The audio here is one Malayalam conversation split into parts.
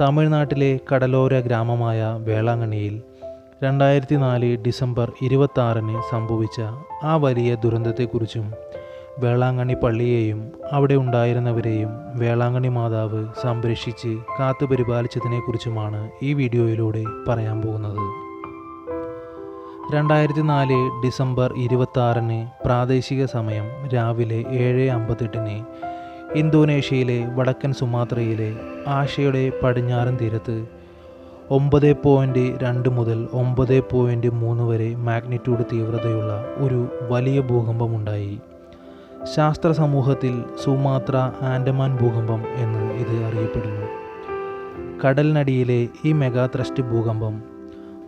തമിഴ്നാട്ടിലെ കടലോര ഗ്രാമമായ വേളാങ്കണ്ണിയിൽ രണ്ടായിരത്തി നാല് ഡിസംബർ ഇരുപത്താറിന് സംഭവിച്ച ആ വലിയ ദുരന്തത്തെക്കുറിച്ചും വേളാങ്കണ്ണി പള്ളിയെയും അവിടെ ഉണ്ടായിരുന്നവരെയും വേളാങ്കണ്ണി മാതാവ് സംരക്ഷിച്ച് കാത്തു പരിപാലിച്ചതിനെക്കുറിച്ചുമാണ് ഈ വീഡിയോയിലൂടെ പറയാൻ പോകുന്നത്. രണ്ടായിരത്തി നാല് ഡിസംബർ ഇരുപത്താറിന് പ്രാദേശിക സമയം രാവിലെ ഏഴ് അമ്പത്തെട്ടിന് ഇന്തോനേഷ്യയിലെ വടക്കൻ സുമാത്രയിലെ ആഷയുടെ പടിഞ്ഞാറൻ തീരത്ത് ഒമ്പത് പോയിന്റ് രണ്ട് മുതൽ ഒമ്പത് പോയിന്റ് മൂന്ന് വരെ മാഗ്നിറ്റ്യൂഡ് തീവ്രതയുള്ള ഒരു വലിയ ഭൂകമ്പമുണ്ടായി ശാസ്ത്ര സമൂഹത്തിൽ സുമാത്ര ആൻഡമാൻ ഭൂകമ്പം എന്ന് ഇത് അറിയപ്പെടുന്നു. കടലിനടിയിലെ ഈ മെഗാ ത്രസ്റ്റ് ഭൂകമ്പം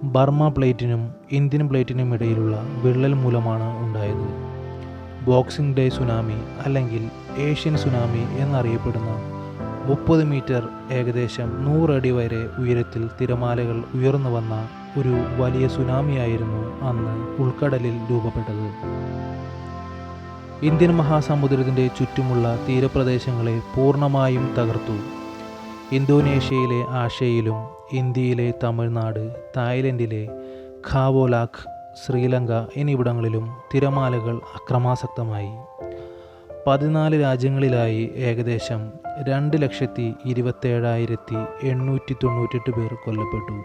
ബർമ പ്ലേറ്റിനും ഇന്ത്യൻ പ്ലേറ്റിനും ഇടയിലുള്ള വിള്ളൽ മൂലമാണ് ഉണ്ടായത്. ബോക്സിംഗ് ഡേ സുനാമി അല്ലെങ്കിൽ ഏഷ്യൻ സുനാമി എന്നറിയപ്പെടുന്ന മുപ്പത് മീറ്റർ ഏകദേശം നൂറടി വരെ ഉയരത്തിൽ തിരമാലകൾ ഉയർന്നു വന്ന ഒരു വലിയ സുനാമിയായിരുന്നു അന്ന് ഉൾക്കടലിൽ രൂപപ്പെട്ടത്. ഇന്ത്യൻ മഹാസമുദ്രത്തിന്റെ ചുറ്റുമുള്ള തീരപ്രദേശങ്ങളെ പൂർണമായും തകർത്തു. ഇന്തോനേഷ്യയിലെ ആഷയിലും ഇന്ത്യയിലെ തമിഴ്നാട് തായ്ലൻഡിലെ ഖാവോലാഖ് ശ്രീലങ്ക എന്നിവിടങ്ങളിലും തിരമാലകൾ അക്രമാസക്തമായി. പതിനാല് രാജ്യങ്ങളിലായി ഏകദേശം രണ്ട് ലക്ഷത്തി ഇരുപത്തേഴായിരത്തി എണ്ണൂറ്റി തൊണ്ണൂറ്റെട്ട് പേർ കൊല്ലപ്പെട്ടു.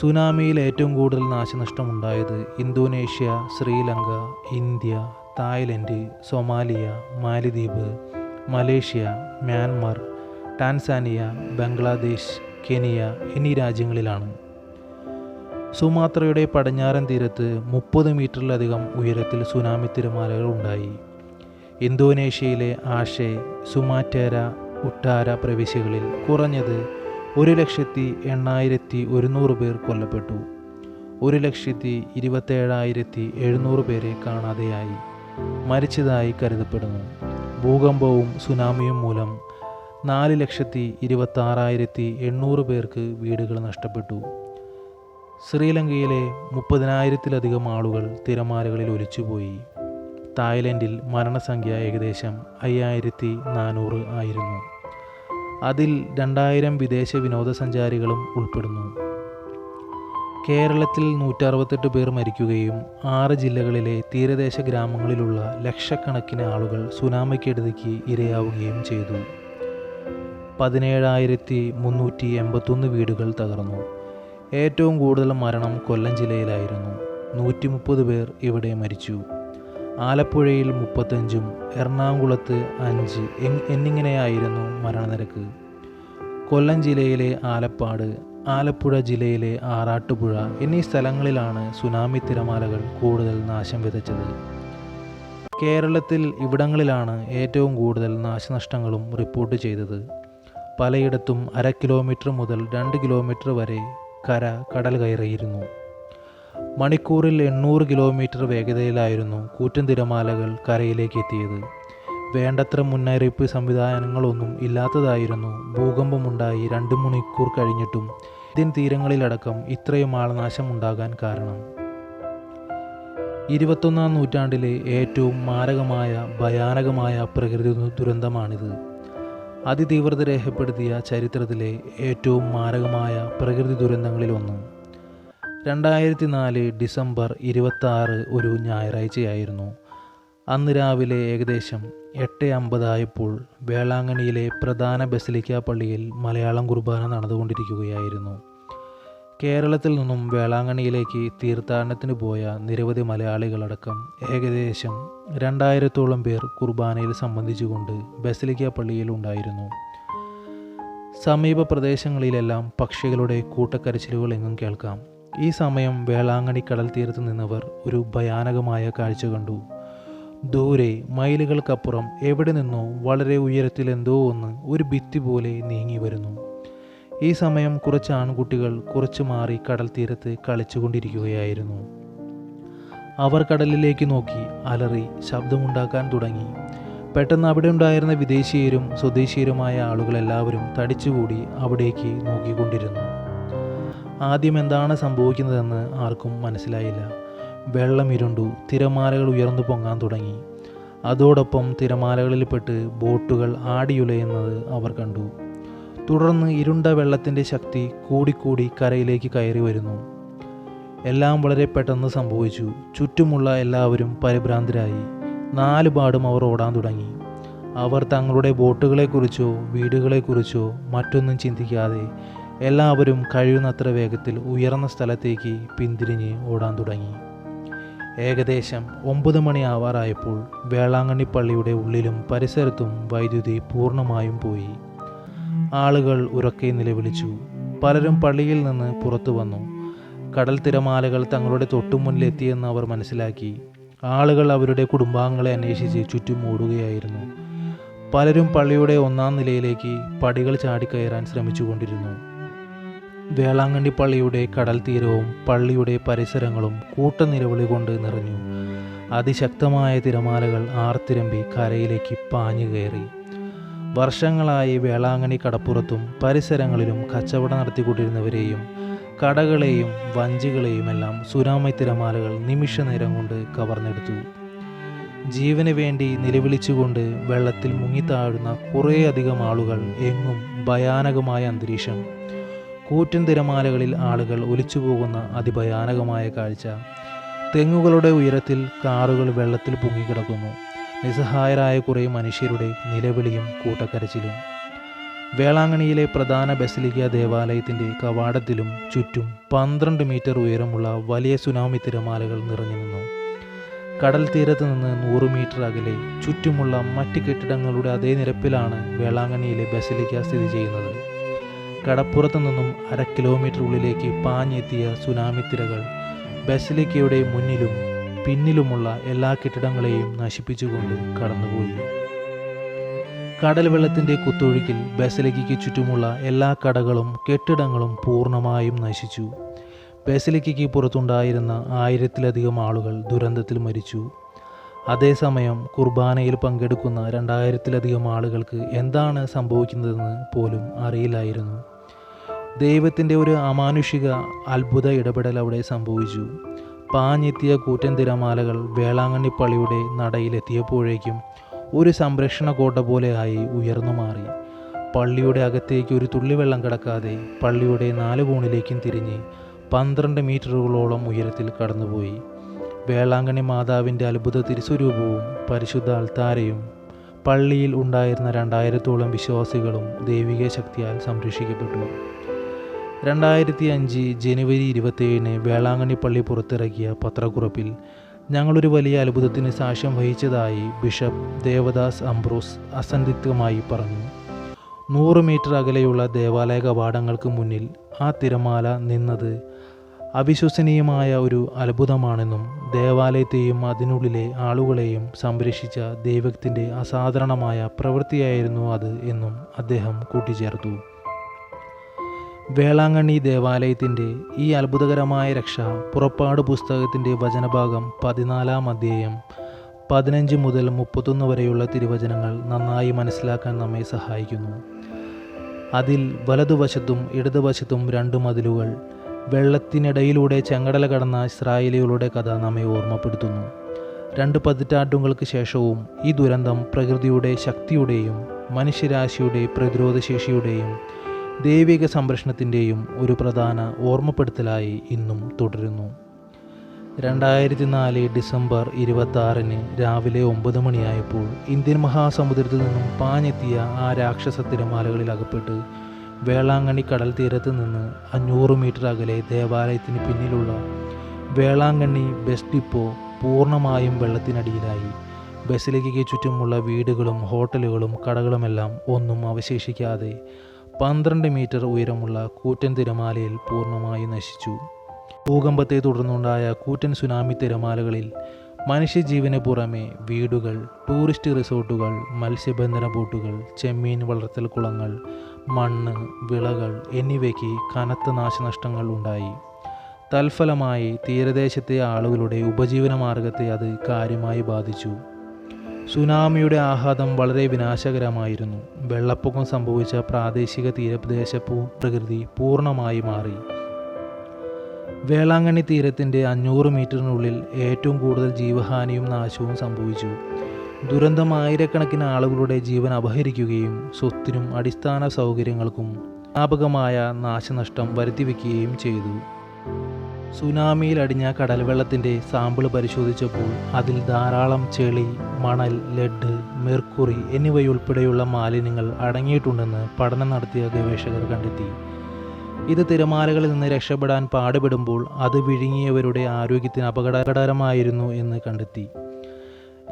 സുനാമിയിൽ ഏറ്റവും കൂടുതൽ നാശനഷ്ടമുണ്ടായത് Indonesia Sri Lanka India Thailand Somalia മാലിദ്വീപ് Malaysia Myanmar Tanzania Bangladesh Kenya എന്നീ രാജ്യങ്ങളിലാണ്. സുമാത്രയുടെ പടിഞ്ഞാറൻ തീരത്ത് മുപ്പത് മീറ്ററിലധികം ഉയരത്തിൽ സുനാമി തിരമാലകൾ ഉണ്ടായി. ഇന്തോനേഷ്യയിലെ ആഷെ സുമാറ്റേര ഉട്ടാര പ്രവിശ്യകളിൽ കുറഞ്ഞത് ഒരു ലക്ഷത്തി എണ്ണായിരത്തി ഒരുന്നൂറ് പേർ കൊല്ലപ്പെട്ടു. ഒരു ലക്ഷത്തി ഇരുപത്തേഴായിരത്തി എഴുന്നൂറ് പേരെ കാണാതെയായി മരിച്ചതായി കരുതപ്പെടുന്നു. ഭൂകമ്പവും സുനാമിയും മൂലം നാല് ലക്ഷത്തി ഇരുപത്താറായിരത്തി എണ്ണൂറ് പേർക്ക് വീടുകൾ നഷ്ടപ്പെട്ടു. ശ്രീലങ്കയിലെ മുപ്പതിനായിരത്തിലധികം ആളുകൾ തിരമാലകളിൽ ഒലിച്ചുപോയി. തായ്ലൻഡിൽ മരണസംഖ്യ ഏകദേശം അയ്യായിരത്തി നാനൂറ് ആയിരുന്നു. അതിൽ രണ്ടായിരം വിദേശ വിനോദസഞ്ചാരികളും ഉൾപ്പെടുന്നു. കേരളത്തിൽ നൂറ്ററുപത്തെട്ട് പേർ മരിക്കുകയും ആറ് ജില്ലകളിലെ തീരദേശ ഗ്രാമങ്ങളിലുള്ള ലക്ഷക്കണക്കിന് ആളുകൾ സുനാമിക്കെടുതിക്ക് ഇരയാവുകയും ചെയ്തു. പതിനേഴായിരത്തി മുന്നൂറ്റി എൺപത്തൊന്ന് വീടുകൾ തകർന്നു. ഏറ്റവും കൂടുതൽ മരണം കൊല്ലം ജില്ലയിലായിരുന്നു. നൂറ്റി മുപ്പത് പേർ ഇവിടെ മരിച്ചു. ആലപ്പുഴയിൽ മുപ്പത്തഞ്ചും എറണാകുളത്ത് അഞ്ച് എന്നിങ്ങനെയായിരുന്നു മരണനിരക്ക്. കൊല്ലം ജില്ലയിലെ ആലപ്പാട് ആലപ്പുഴ ജില്ലയിലെ ആറാട്ടുപുഴ എന്നീ സ്ഥലങ്ങളിലാണ് സുനാമി തിരമാലകൾ കൂടുതൽ നാശം വിതച്ചത്. കേരളത്തിൽ ഇവിടങ്ങളിലാണ് ഏറ്റവും കൂടുതൽ നാശനഷ്ടങ്ങളും റിപ്പോർട്ട് ചെയ്തത്. പലയിടത്തും അര കിലോമീറ്റർ മുതൽ രണ്ട് കിലോമീറ്റർ വരെ കര കടൽ കയറിയിരുന്നു. മണിക്കൂറിൽ എണ്ണൂറ് കിലോമീറ്റർ വേഗതയിലായിരുന്നു കൂറ്റൻ തിരമാലകൾ കരയിലേക്ക് എത്തിയത്. വേണ്ടത്ര മുന്നറിയിപ്പ് സംവിധാനങ്ങളൊന്നും ഇല്ലാത്തതായിരുന്നു. ഭൂകമ്പമുണ്ടായി രണ്ട് മണിക്കൂർ കഴിഞ്ഞിട്ടും ഇന്ത്യൻ തീരങ്ങളിലടക്കം ഇത്രയും ആളനാശം ഉണ്ടാകാൻ കാരണം. ഇരുപത്തൊന്നാം നൂറ്റാണ്ടിലെ ഏറ്റവും മാരകമായ ഭയാനകമായ പ്രകൃതി ദുരന്തമാണിത്. അതിതീവ്രത രേഖപ്പെടുത്തിയ ചരിത്രത്തിലെ ഏറ്റവും മാരകമായ പ്രകൃതി ദുരന്തങ്ങളിലൊന്നും രണ്ടായിരത്തി നാല് ഡിസംബർ ഇരുപത്തി ഒരു ഞായറാഴ്ചയായിരുന്നു. അന്ന് രാവിലെ ഏകദേശം എട്ട് അമ്പതായപ്പോൾ വേളാങ്കണ്ണിയിലെ പ്രധാന ബസലിക്ക പള്ളിയിൽ മലയാളം കുർബാന നടന്നുകൊണ്ടിരിക്കുകയായിരുന്നു. കേരളത്തിൽ നിന്നും വേളാങ്കണ്ണിയിലേക്ക് തീർത്ഥാടനത്തിന് പോയ നിരവധി മലയാളികളടക്കം ഏകദേശം രണ്ടായിരത്തോളം പേർ കുർബാനയിൽ സംബന്ധിച്ചുകൊണ്ട് ബസലിക്ക പള്ളിയിൽ ഉണ്ടായിരുന്നു. സമീപ പ്രദേശങ്ങളിലെല്ലാം പക്ഷികളുടെ കൂട്ടക്കരച്ചിലുകൾ എങ്ങും കേൾക്കാം. ഈ സമയം വേളാങ്കണി കടൽ തീരത്ത് നിന്നവർ ഒരു ഭയാനകമായ കാഴ്ച കണ്ടു. ദൂരെ മൈലുകൾക്കപ്പുറം എവിടെ നിന്നോ വളരെ ഉയരത്തിൽ എന്തോ ഒന്ന് ഒരു ഭിത്തി പോലെ നീങ്ങി വരുന്നു. ഈ സമയം കുറച്ച് ആൺകുട്ടികൾ കുറച്ച് മാറി കടൽ തീരത്ത് കളിച്ചുകൊണ്ടിരിക്കുകയായിരുന്നു. അവർ കടലിലേക്ക് നോക്കി അലറി ശബ്ദമുണ്ടാക്കാൻ തുടങ്ങി. പെട്ടെന്ന് അവിടെ ഉണ്ടായിരുന്ന വിദേശീയരും സ്വദേശീയരുമായ ആളുകളെല്ലാവരും തടിച്ചുകൂടി അവിടേക്ക് നോക്കിക്കൊണ്ടിരുന്നു. ആദ്യം എന്താണ് സംഭവിക്കുന്നതെന്ന് ആർക്കും മനസ്സിലായില്ല. വെള്ളം ഇരുണ്ടു തിരമാലകൾ ഉയർന്നു പൊങ്ങാൻ തുടങ്ങി. അതോടൊപ്പം തിരമാലകളിൽപ്പെട്ട് ബോട്ടുകൾ ആടിയുലയുന്നത് അവർ കണ്ടു. തുടർന്ന് ഇരുണ്ട വെള്ളത്തിന്റെ ശക്തി കൂടിക്കൂടി കരയിലേക്ക് കയറി വരുന്നു. എല്ലാം വളരെ പെട്ടെന്ന് സംഭവിച്ചു. ചുറ്റുമുള്ള എല്ലാവരും പരിഭ്രാന്തരായി. നാലുപാടും അവർ ഓടാൻ തുടങ്ങി. അവർ തങ്ങളുടെ ബോട്ടുകളെക്കുറിച്ചോ വീടുകളെക്കുറിച്ചോ മറ്റൊന്നും ചിന്തിക്കാതെ എല്ലാവരും കഴിയുന്നത്ര വേഗത്തിൽ ഉയർന്ന സ്ഥലത്തേക്ക് പിന്തിരിഞ്ഞ് ഓടാൻ തുടങ്ങി. ഏകദേശം ഒമ്പത് മണി ആവാറായപ്പോൾ വേളാങ്കണ്ണി പള്ളിയുടെ ഉള്ളിലും പരിസരത്തും വൈദ്യുതി പൂർണമായും പോയി. ആളുകൾ ഉറക്കെ നിലവിളിച്ചു. പലരും പള്ളിയിൽ നിന്ന് പുറത്തു വന്നു. കടൽ തിരമാലകൾ തങ്ങളുടെ തൊട്ടുമുന്നിലെത്തിയെന്ന് അവർ മനസ്സിലാക്കി. ആളുകൾ അവരുടെ കുടുംബാംഗങ്ങളെ അന്വേഷിച്ച് ചുറ്റും ഓടുകയായിരുന്നു. പലരും പള്ളിയുടെ ഒന്നാം നിലയിലേക്ക് പടികൾ ചാടിക്കയറാൻ ശ്രമിച്ചുകൊണ്ടിരുന്നു. വേളാങ്കണ്ണി പള്ളിയുടെ കടൽ തീരവും പള്ളിയുടെ പരിസരങ്ങളും കൂട്ടനിലവിളി കൊണ്ട് നിറഞ്ഞു. അതിശക്തമായ തിരമാലകൾ ആർത്തിരമ്പി കരയിലേക്ക് പാഞ്ഞു കയറി. വർഷങ്ങളായി വേളാങ്ങണി കടപ്പുറത്തും പരിസരങ്ങളിലും കച്ചവടം നടത്തിക്കൊണ്ടിരുന്നവരെയും കടകളെയും വഞ്ചികളെയുമെല്ലാം സുനാമി തിരമാലകൾ നിമിഷനേരം കൊണ്ട് കവർന്നെടുത്തു. ജീവന് വേണ്ടി നിലവിളിച്ചുകൊണ്ട് വെള്ളത്തിൽ മുങ്ങിത്താഴുന്ന കുറേയധികം ആളുകൾ എങ്ങും ഭയാനകമായ അന്തരീക്ഷം. കൂറ്റൻ തിരമാലകളിൽ ആളുകൾ ഒലിച്ചുപോകുന്ന അതിഭയാനകമായ കാഴ്ച. തെങ്ങുകളുടെ ഉയരത്തിൽ കാറുകൾ വെള്ളത്തിൽ പൊങ്ങിക്കിടക്കുന്നു. നിസ്സഹായരായ കുറേ മനുഷ്യരുടെ നിലവിളിയും കൂട്ടക്കരച്ചിലും. വേളാങ്കണിയിലെ പ്രധാന ബസലിക്ക ദേവാലയത്തിന്റെ കവാടത്തിലും ചുറ്റും പന്ത്രണ്ട് മീറ്റർ ഉയരമുള്ള വലിയ സുനാമി തിരമാലകൾ നിറഞ്ഞു നിന്നു. കടൽ തീരത്ത് നിന്ന് നൂറ് മീറ്റർ അകലെ ചുറ്റുമുള്ള മറ്റ് കെട്ടിടങ്ങളുടെ അതേ നിരപ്പിലാണ് വേളാങ്ങണിയിലെ ബസലിക്ക സ്ഥിതി ചെയ്യുന്നത്. കടപ്പുറത്തു നിന്നും അര കിലോമീറ്റർ ഉള്ളിലേക്ക് പാഞ്ഞെത്തിയ സുനാമി തിരകൾ ബസലിക്കയുടെ മുന്നിലും പിന്നിലുമുള്ള എല്ലാ കെട്ടിടങ്ങളെയും നശിപ്പിച്ചുകൊണ്ട് കടന്നുപോയി. കടൽ വെള്ളത്തിന്റെ കുത്തൊഴുക്കിൽ ബസലിക്കയ്ക്ക് ചുറ്റുമുള്ള എല്ലാ കടകളും കെട്ടിടങ്ങളും പൂർണമായും നശിച്ചു. ബസലിക്കയ്ക്ക് പുറത്തുണ്ടായിരുന്ന ആയിരത്തിലധികം ആളുകൾ ദുരന്തത്തിൽ മരിച്ചു. അതേസമയം കുർബാനയിൽ പങ്കെടുക്കുന്ന രണ്ടായിരത്തിലധികം ആളുകൾക്ക് എന്താണ് സംഭവിക്കുന്നതെന്ന് പോലും അറിയില്ലായിരുന്നു. ദൈവത്തിന്റെ ഒരു അമാനുഷിക അത്ഭുത ഇടപെടൽ അവിടെ സംഭവിച്ചു. പാഞ്ഞെത്തിയ കൂറ്റൻ തിരമാലകൾ വേളാങ്കണ്ണി പള്ളിയുടെ നടയിലെത്തിയപ്പോഴേക്കും ഒരു സംരക്ഷണ കോട്ട പോലെയായി ഉയർന്നു മാറി. പള്ളിയുടെ അകത്തേക്ക് ഒരു തുള്ളിവെള്ളം കിടക്കാതെ പള്ളിയുടെ നാല് കോണിലേക്കും തിരിഞ്ഞ് പന്ത്രണ്ട് മീറ്ററുകളോളം ഉയരത്തിൽ കടന്നുപോയി. വേളാങ്കണ്ണി മാതാവിന്റെ അത്ഭുത തിരുസ്വരൂപവും പരിശുദ്ധ അൾത്താരയും പള്ളിയിൽ ഉണ്ടായിരുന്ന രണ്ടായിരത്തോളം വിശ്വാസികളും ദൈവിക ശക്തിയാൽ സംരക്ഷിക്കപ്പെട്ടു. രണ്ടായിരത്തി അഞ്ച് ജനുവരി ഇരുപത്തേഴിന് വേളാങ്കണ്ണി പള്ളി പുറത്തിറക്കിയ പത്രക്കുറിപ്പിൽ ഞങ്ങളൊരു വലിയ അത്ഭുതത്തിന് സാക്ഷ്യം വഹിച്ചതായി ബിഷപ്പ് ദേവദാസ് അംബ്രോസ് അസന്ധിഗ്ധമായി പറഞ്ഞു. നൂറ് മീറ്റർ അകലെയുള്ള ദേവാലയ കവാടങ്ങൾക്ക് മുന്നിൽ ആ തിരമാല നിന്നത് അവിശ്വസനീയമായ ഒരു അത്ഭുതമാണെന്നും ദേവാലയത്തെയും അതിനുള്ളിലെ ആളുകളെയും സംരക്ഷിച്ച ദൈവത്തിന്റെ അസാധാരണമായ പ്രവൃത്തിയായിരുന്നു അത് എന്നും അദ്ദേഹം കൂട്ടിച്ചേർത്തു. വേളാങ്കണ്ണി ദേവാലയത്തിന്റെ ഈ അത്ഭുതകരമായ രക്ഷ പുറപ്പാട് പുസ്തകത്തിന്റെ വചനഭാഗം പതിനാലാം അധ്യായം പതിനഞ്ച് മുതൽ മുപ്പത്തൊന്ന് വരെയുള്ള തിരുവചനങ്ങൾ നന്നായി മനസ്സിലാക്കാൻ നമ്മെ സഹായിക്കുന്നു. അതിൽ വലതുവശത്തും ഇടതുവശത്തും രണ്ട് മതിലുകൾ വെള്ളത്തിനിടയിലൂടെ ചെങ്കടല കടന്ന ഇസ്രായേലികളുടെ കഥ നമ്മെ ഓർമ്മപ്പെടുത്തുന്നു. രണ്ട് പതിറ്റാണ്ടുകൾക്ക് ശേഷവും ഈ ദുരന്തം പ്രകൃതിയുടെ ശക്തിയുടെയും മനുഷ്യരാശിയുടെ പ്രതിരോധശേഷിയുടെയും ദൈവിക സംരക്ഷണത്തിന്റെയും ഒരു പ്രധാന ഓർമ്മപ്പെടുത്തലായി ഇന്നും തുടരുന്നു. രണ്ടായിരത്തി നാല് ഡിസംബർ ഇരുപത്തി രാവിലെ ഒമ്പത് മണിയായപ്പോൾ ഇന്ത്യൻ മഹാസമുദ്രത്തിൽ നിന്നും പാഞ്ഞെത്തിയ ആ രാക്ഷസ തിരമാലകളിൽ അകപ്പെട്ട് വേളാങ്കണ്ണി കടൽ തീരത്ത് നിന്ന് അഞ്ഞൂറ് മീറ്റർ അകലെ ദേവാലയത്തിന് പിന്നിലുള്ള വേളാങ്കണ്ണി ബസ് ഡിപ്പോ പൂർണമായും വെള്ളത്തിനടിയിലായി. ബസിലേക്ക് ചുറ്റുമുള്ള വീടുകളും ഹോട്ടലുകളും കടകളുമെല്ലാം ഒന്നും അവശേഷിക്കാതെ പന്ത്രണ്ട് മീറ്റർ ഉയരമുള്ള കൂറ്റൻ തിരമാലയിൽ പൂർണമായി നശിച്ചു. ഭൂകമ്പത്തെ തുടർന്നുണ്ടായ കൂറ്റൻ സുനാമി തിരമാലകളിൽ മനുഷ്യജീവന് പുറമെ വീടുകൾ ടൂറിസ്റ്റ് റിസോർട്ടുകൾ മത്സ്യബന്ധന ബോട്ടുകൾ ചെമ്മീൻ വളർത്തൽ കുളങ്ങൾ മണ്ണ് വിളകൾ എന്നിവയ്ക്ക് കനത്ത നാശനഷ്ടങ്ങൾ ഉണ്ടായി. തൽഫലമായി തീരദേശത്തെ ആളുകളുടെ ഉപജീവന മാർഗത്തെ അത് കാര്യമായി ബാധിച്ചു. സുനാമിയുടെ ആഘാതം വളരെ വിനാശകരമായിരുന്നു. വെള്ളപ്പൊക്കം സംഭവിച്ച പ്രാദേശിക തീരപ്രദേശ ഭൂപ്രകൃതി പൂർണമായി മാറി. വേളാങ്കണ്ണി തീരത്തിന്റെ അഞ്ഞൂറ് മീറ്ററിനുള്ളിൽ ഏറ്റവും കൂടുതൽ ജീവഹാനിയും നാശവും സംഭവിച്ചു. ദുരന്തം ആയിരക്കണക്കിന് ആളുകളുടെ ജീവൻ അപഹരിക്കുകയും സ്വത്തിനും അടിസ്ഥാന സൗകര്യങ്ങൾക്കും വ്യാപകമായ നാശനഷ്ടം വരുത്തിവെക്കുകയും ചെയ്തു. സുനാമിയിൽ അടിഞ്ഞ കടൽവെള്ളത്തിന്റെ സാമ്പിൾ പരിശോധിച്ചപ്പോൾ അതിൽ ധാരാളം ചെളി മണൽ ലെഡ് മെർക്കുറി എന്നിവയുൾപ്പെടെയുള്ള മാലിന്യങ്ങൾ അടങ്ങിയിട്ടുണ്ടെന്ന് പഠനം നടത്തിയ ഗവേഷകർ കണ്ടെത്തി. ഇത് തിരമാലകളിൽ നിന്ന് രക്ഷപ്പെടാൻ പാടുപെടുമ്പോൾ അത് വിഴുങ്ങിയവരുടെ ആരോഗ്യത്തിന് അപകടകരമായിരുന്നു എന്ന് കണ്ടെത്തി.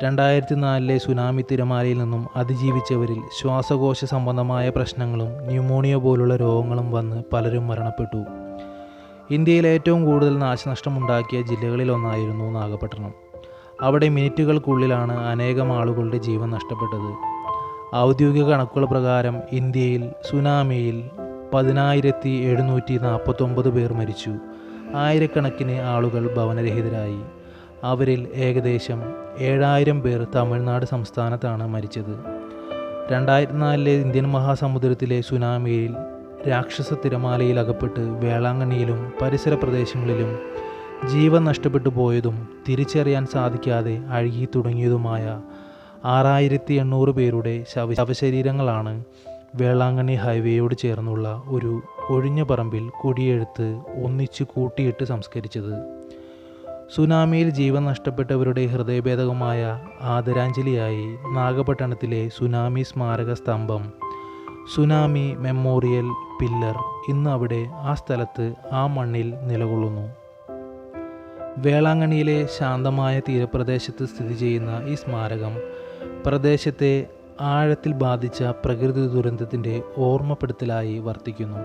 രണ്ടായിരത്തി നാലിലെ സുനാമി തിരമാലയിൽ നിന്നും അതിജീവിച്ചവരിൽ ശ്വാസകോശ സംബന്ധമായ പ്രശ്നങ്ങളും ന്യൂമോണിയ പോലുള്ള രോഗങ്ങളും വന്ന് പലരും മരണപ്പെട്ടു. ഇന്ത്യയിൽ ഏറ്റവും കൂടുതൽ നാശനഷ്ടമുണ്ടാക്കിയ ജില്ലകളിലൊന്നായിരുന്നു നാഗപട്ടണം. അവിടെ മിനിറ്റുകൾക്കുള്ളിലാണ് അനേകം ആളുകളുടെ ജീവൻ നഷ്ടപ്പെട്ടത്. ഔദ്യോഗിക കണക്കുകൾ പ്രകാരം ഇന്ത്യയിൽ സുനാമിയിൽ പതിനായിരത്തി എഴുന്നൂറ്റി നാൽപ്പത്തൊമ്പത് പേർ മരിച്ചു. ആയിരക്കണക്കിന് ആളുകൾ ഭവനരഹിതരായി. അവരിൽ ഏകദേശം ഏഴായിരം പേർ തമിഴ്നാട് സംസ്ഥാനത്താണ് മരിച്ചത്. രണ്ടായിരത്തി നാലിലെ ഇന്ത്യൻ മഹാസമുദ്രത്തിലെ സുനാമിയിൽ രാക്ഷസ തിരമാലയിൽ അകപ്പെട്ട് വേളാങ്കണ്ണിയിലും പരിസര പ്രദേശങ്ങളിലും ജീവൻ നഷ്ടപ്പെട്ടു പോയതും തിരിച്ചറിയാൻ സാധിക്കാതെ അഴുകി തുടങ്ങിയതുമായ ആറായിരത്തി എണ്ണൂറ് പേരുടെ ശവ ശവശരീരങ്ങളാണ് വേളാങ്കണ്ണി ഹൈവേയോട് ചേർന്നുള്ള ഒരു ഒഴിഞ്ഞ പറമ്പിൽ കുടിയെഴുത്ത് ഒന്നിച്ചു കൂട്ടിയിട്ട് സംസ്കരിച്ചത്. സുനാമിയിൽ ജീവൻ നഷ്ടപ്പെട്ടവരുടെ ഹൃദയഭേദകമായ ആദരാഞ്ജലിയായി നാഗപട്ടണത്തിലെ സുനാമി സ്മാരക സ്തംഭം സുനാമി മെമ്മോറിയൽ പില്ലർ ഇന്ന് അവിടെ ആ സ്ഥലത്ത് ആ മണ്ണിൽ നിലകൊള്ളുന്നു. വേളാങ്കണിയിലെ ശാന്തമായ തീരപ്രദേശത്ത് സ്ഥിതി ചെയ്യുന്ന ഈ സ്മാരകം പ്രദേശത്തെ ആഴത്തിൽ ബാധിച്ച പ്രകൃതി ദുരന്തത്തിന്റെ ഓർമ്മപ്പെടുത്തലായി വർത്തിക്കുന്നു.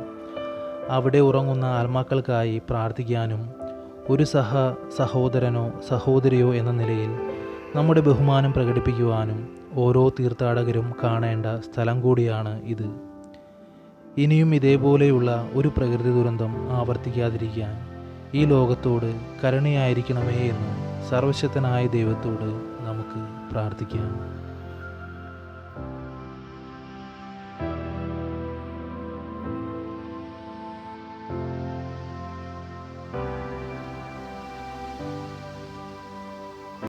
അവിടെ ഉറങ്ങുന്ന ആത്മാക്കൾക്കായി പ്രാർത്ഥിക്കാനും ഒരു സഹ സഹോദരനോ സഹോദരിയോ എന്ന നിലയിൽ നമ്മുടെ ബഹുമാനം പ്രകടിപ്പിക്കുവാനും ഓരോ തീർത്ഥാടകരും കാണേണ്ട സ്ഥലം കൂടിയാണ് ഇത്. ഇനിയും ഇതേപോലെയുള്ള ഒരു പ്രകൃതി ദുരന്തം ആവർത്തിക്കാതിരിക്കാൻ ഈ ലോകത്തോട് കരുണയായിരിക്കണമേ എന്ന് സർവശക്തനായ ദൈവത്തോട് നമുക്ക് പ്രാർത്ഥിക്കാം.